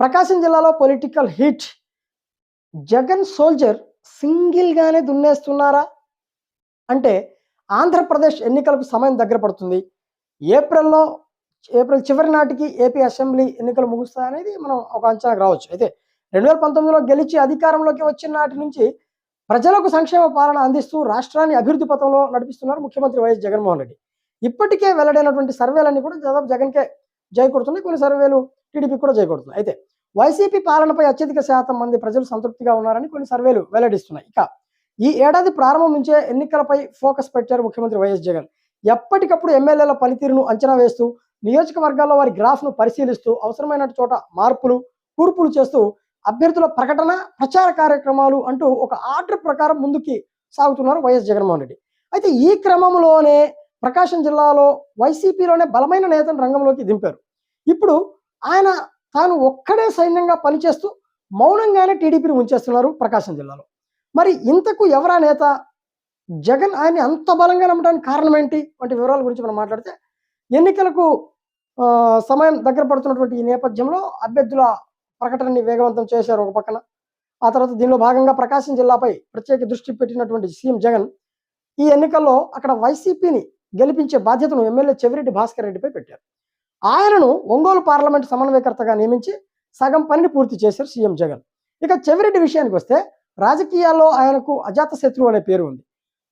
ప్రకాశం జిల్లాలో political hit Jagan soldier సింగిల్గానే దున్నేస్తున్నారా? అంటే ఆంధ్రప్రదేశ్ ఎన్నికలకు సమయం దగ్గర పడుతుంది. ఏప్రిల్లో ఏప్రిల్ చివరి నాటికి ఏపీ అసెంబ్లీ ఎన్నికలు ముగుస్తాయనేది మనం ఒక అంచనాకు రావచ్చు. అయితే రెండు వేల పంతొమ్మిదిలో గెలిచి అధికారంలోకి వచ్చిన నాటి నుంచి ప్రజలకు సంక్షేమ పాలన అందిస్తూ రాష్ట్రాన్ని అభివృద్ధి పథంలో నడిపిస్తున్నారు ముఖ్యమంత్రి వైఎస్ జగన్మోహన్ రెడ్డి. ఇప్పటికే వెల్లడైనటువంటి సర్వేలన్నీ కూడా దాదాపు జగన్కే జై కొడుతున్నాయి. కొన్ని సర్వేలు టీడీపీ కూడా జై కొడుతున్నాయి. అయితే వైసీపీ పాలనపై అత్యధిక శాతం మంది ప్రజలు సంతృప్తిగా ఉన్నారని కొన్ని సర్వేలు వెల్లడిస్తున్నాయి. ఇక ఈ ఏడాది ప్రారంభం నుంచే ఎన్నికలపై ఫోకస్ పెట్టారు ముఖ్యమంత్రి వైఎస్ జగన్. ఎప్పటికప్పుడు ఎమ్మెల్యేల పనితీరును అంచనా వేస్తూ నియోజకవర్గాల్లో వారి గ్రాఫ్ను పరిశీలిస్తూ అవసరమైన చోట మార్పులు కూర్పులు చేస్తూ అభ్యర్థుల ప్రకటన ప్రచార కార్యక్రమాలు అంటూ ఒక ఆర్డర్ ప్రకారం ముందుకి సాగుతున్నారు వైఎస్ జగన్మోహన్ రెడ్డి. అయితే ఈ క్రమంలోనే ప్రకాశం జిల్లాలో వైసీపీలోనే బలమైన నేతను రంగంలోకి దింపారు. ఇప్పుడు ఆయన తాను ఒక్కడే సైన్యంగా పనిచేస్తూ మౌనంగానే టీడీపీని ఉంచేస్తున్నారు ప్రకాశం జిల్లాలో. మరి ఇంతకు ఎవరా నేత? జగన్ ఆయన్ని అంత బలంగా నమ్మడానికి కారణం ఏంటి? వంటి వివరాల గురించి మనం మాట్లాడితే ఎన్నికలకు ఆ, సమయం దగ్గర పడుతున్నటువంటి ఈ నేపథ్యంలో అభ్యర్థుల ప్రకటనని వేగవంతం చేశారు ఒక పక్కన. ఆ తర్వాత దీనిలో భాగంగా ప్రకాశం జిల్లాపై ప్రత్యేక దృష్టి పెట్టినటువంటి సీఎం జగన్ ఈ ఎన్నికల్లో అక్కడ వైసీపీని గెలిపించే బాధ్యతను ఎమ్మెల్యే చెవిరెడ్డి భాస్కర్ రెడ్డిపై పెట్టారు. ఆయనను ఒంగోలు పార్లమెంట్ సమన్వయకర్తగా నియమించి సగం పనిని పూర్తి చేశారు సీఎం జగన్. ఇక చెవిరెడ్డి విషయానికి వస్తే రాజకీయాల్లో ఆయనకు అజాత శత్రువు అనే పేరు ఉంది.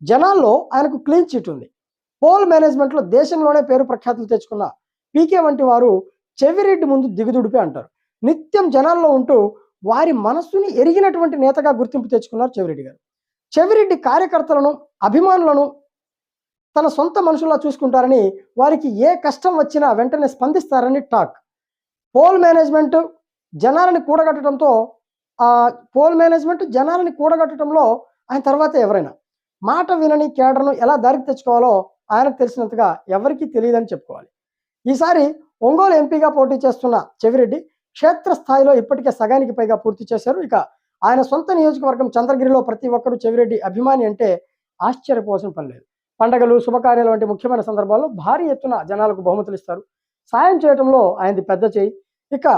జనాల్లో ఆయనకు క్లీన్ చిట్ ఉంది. పోల్ మేనేజ్మెంట్లో దేశంలోనే పేరు ప్రఖ్యాతులు తెచ్చుకున్న పీకే వంటి వారు చెవిరెడ్డి ముందు దిగుదుడిపే అంటారు. నిత్యం జనాల్లో ఉంటూ వారి మనస్సుని ఎరిగినటువంటి నేతగా గుర్తింపు తెచ్చుకున్నారు చెవిరెడ్డి గారు. చెవిరెడ్డి కార్యకర్తలను అభిమానులను తన సొంత మనుషుల్లా చూసుకుంటారని వారికి ఏ కష్టం వచ్చినా వెంటనే స్పందిస్తారని టాక్. పోల్ మేనేజ్మెంట్ జనాలని కూడగట్టడంతో ఆ పోల్ మేనేజ్మెంట్ జనాలని కూడగట్టడంలో ఆయన తర్వాత ఎవరైనా. మాట వినని కేడర్ను ఎలా దారికి తెచ్చుకోవాలో ఆయనకు తెలిసినంతగా ఎవరికీ తెలియదని చెప్పుకోవాలి. ఈసారి ఒంగోలు ఎంపీగా పోటీ చేస్తున్న చెవిరెడ్డి క్షేత్రస్థాయిలో ఇప్పటికే సగానికి పైగా పూర్తి చేశారు. ఇక ఆయన సొంత నియోజకవర్గం చంద్రగిరిలో ప్రతి ఒక్కరూ చెవిరెడ్డి అభిమాని అంటే ఆశ్చర్యపోవాల్సిన పని లేదు. పండగలు శుభకార్యాలు వంటి ముఖ్యమైన సందర్భాల్లో భారీ ఎత్తున జనాలకు బహుమతులు ఇస్తారు. సాయం చేయడంలో ఆయనది పెద్ద చేయి. ఇక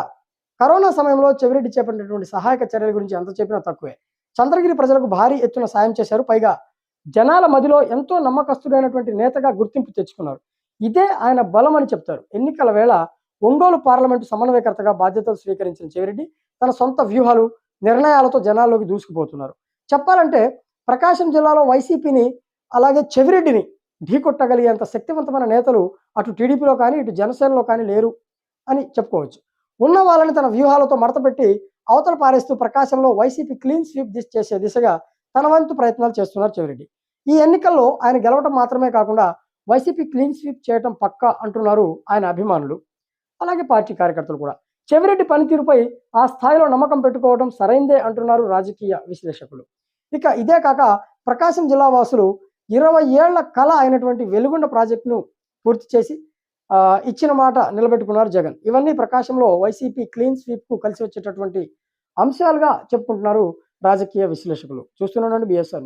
కరోనా సమయంలో చెవిరెడ్డి చేపట్టినటువంటి సహాయక చర్యల గురించి ఎంత చెప్పినా తక్కువే. చంద్రగిరి ప్రజలకు భారీ ఎత్తున సాయం చేశారు. పైగా జనాల మదిలో ఎంతో నమ్మకస్తుడైనటువంటి నేతగా గుర్తింపు తెచ్చుకున్నారు. ఇదే ఆయన బలం అని చెప్తారు. ఎన్నికల వేళ ఒంగోలు పార్లమెంటు సమన్వయకర్తగా బాధ్యతలు స్వీకరించిన చెవిరెడ్డి తన సొంత వ్యూహాలు నిర్ణయాలతో జనాల్లోకి దూసుకుపోతున్నారు. చెప్పాలంటే ప్రకాశం జిల్లాలో వైసీపీని అలాగే చెవిరెడ్డిని ఢీకొట్టగలిగేంత శక్తివంతమైన నేతలు అటు టీడీపీలో కానీ ఇటు జనసేనలో కానీ లేరు అని చెప్పుకోవచ్చు. ఉన్న వాళ్ళని తన వ్యూహాలతో మడతపెట్టి అవతల పారేస్తూ ప్రకాశంలో వైసీపీ క్లీన్ స్వీప్ దిశ చేసే దిశగా తన వంతు ప్రయత్నాలు చేస్తున్నారు చెవిరెడ్డి. ఈ ఎన్నికల్లో ఆయన గెలవటం మాత్రమే కాకుండా వైసీపీ క్లీన్ స్వీప్ చేయటం పక్కా అంటున్నారు ఆయన అభిమానులు. అలాగే పార్టీ కార్యకర్తలు కూడా. చెవిరెడ్డి పనితీరుపై ఆ స్థాయిలో నమ్మకం పెట్టుకోవడం సరైందే అంటున్నారు రాజకీయ విశ్లేషకులు. ఇక ఇదే కాక ప్రకాశం జిల్లా వాసులు ఇరవై ఏళ్ళ కళ అయినటువంటి వెలుగుండ ప్రాజెక్టును పూర్తి చేసి ఇచ్చిన మాట నిలబెట్టుకున్నారు జగన్. ఇవన్నీ ప్రకాశంలో వైసీపీ క్లీన్ స్వీప్కు కలిసి వచ్చేటటువంటి అంశాలుగా చెప్పుకుంటున్నారు రాజకీయ విశ్లేషకులు. చూస్తున్నానండి బిఎస్ఆర్